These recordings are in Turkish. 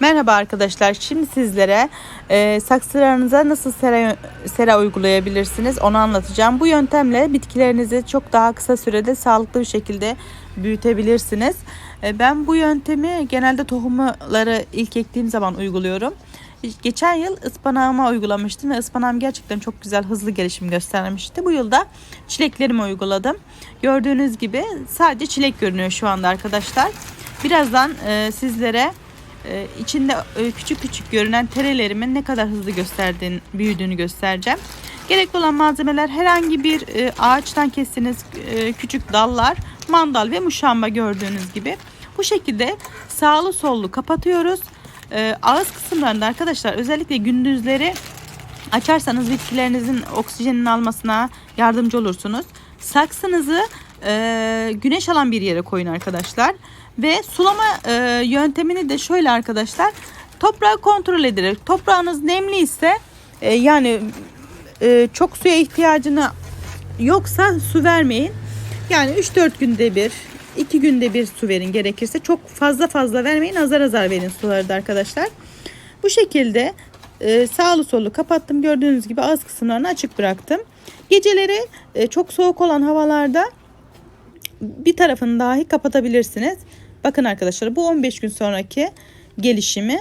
Merhaba arkadaşlar. Şimdi sizlere e, saksılarınıza nasıl sera, sera uygulayabilirsiniz onu anlatacağım. Bu yöntemle bitkilerinizi çok daha kısa sürede sağlıklı bir şekilde büyütebilirsiniz. E, ben bu yöntemi genelde tohumları ilk ektiğim zaman uyguluyorum. Geçen yıl ıspanağıma uygulamıştım ve ıspanağım gerçekten çok güzel hızlı gelişim göstermişti. Bu yılda çileklerime uyguladım. Gördüğünüz gibi sadece çilek görünüyor şu anda arkadaşlar. Birazdan e, sizlere e, içinde küçük küçük görünen terelerimin ne kadar hızlı gösterdiğini, büyüdüğünü göstereceğim. Gerekli olan malzemeler herhangi bir e, ağaçtan kestiğiniz e, küçük dallar, mandal ve muşamba gördüğünüz gibi. Bu şekilde sağlı sollu kapatıyoruz. E, ağız kısımlarında arkadaşlar özellikle gündüzleri açarsanız bitkilerinizin oksijenin almasına yardımcı olursunuz. Saksınızı e, güneş alan bir yere koyun arkadaşlar. Ve sulama e, yöntemini de şöyle arkadaşlar. Toprağı kontrol ederek toprağınız nemli ise e, yani e, çok suya ihtiyacını yoksa su vermeyin. Yani 3-4 günde bir 2 günde bir su verin gerekirse. Çok fazla fazla vermeyin azar azar verin suları da arkadaşlar. Bu şekilde e, sağlı sollu kapattım. Gördüğünüz gibi ağız kısımlarını açık bıraktım. Geceleri e, çok soğuk olan havalarda bir tarafını dahi kapatabilirsiniz. Bakın arkadaşlar bu 15 gün sonraki gelişimi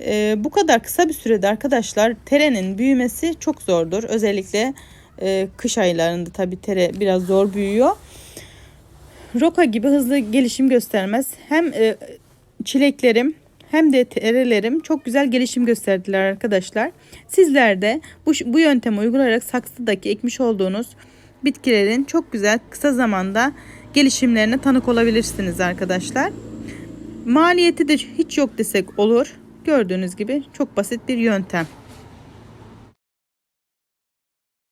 e, bu kadar kısa bir sürede arkadaşlar terenin büyümesi çok zordur. Özellikle e, kış aylarında tabi tere biraz zor büyüyor. Roka gibi hızlı gelişim göstermez. Hem e, çileklerim hem de terelerim çok güzel gelişim gösterdiler arkadaşlar. Sizler de bu, bu yöntemi uygulayarak saksıdaki ekmiş olduğunuz bitkilerin çok güzel kısa zamanda gelişimlerine tanık olabilirsiniz arkadaşlar. Maliyeti de hiç yok desek olur. Gördüğünüz gibi çok basit bir yöntem.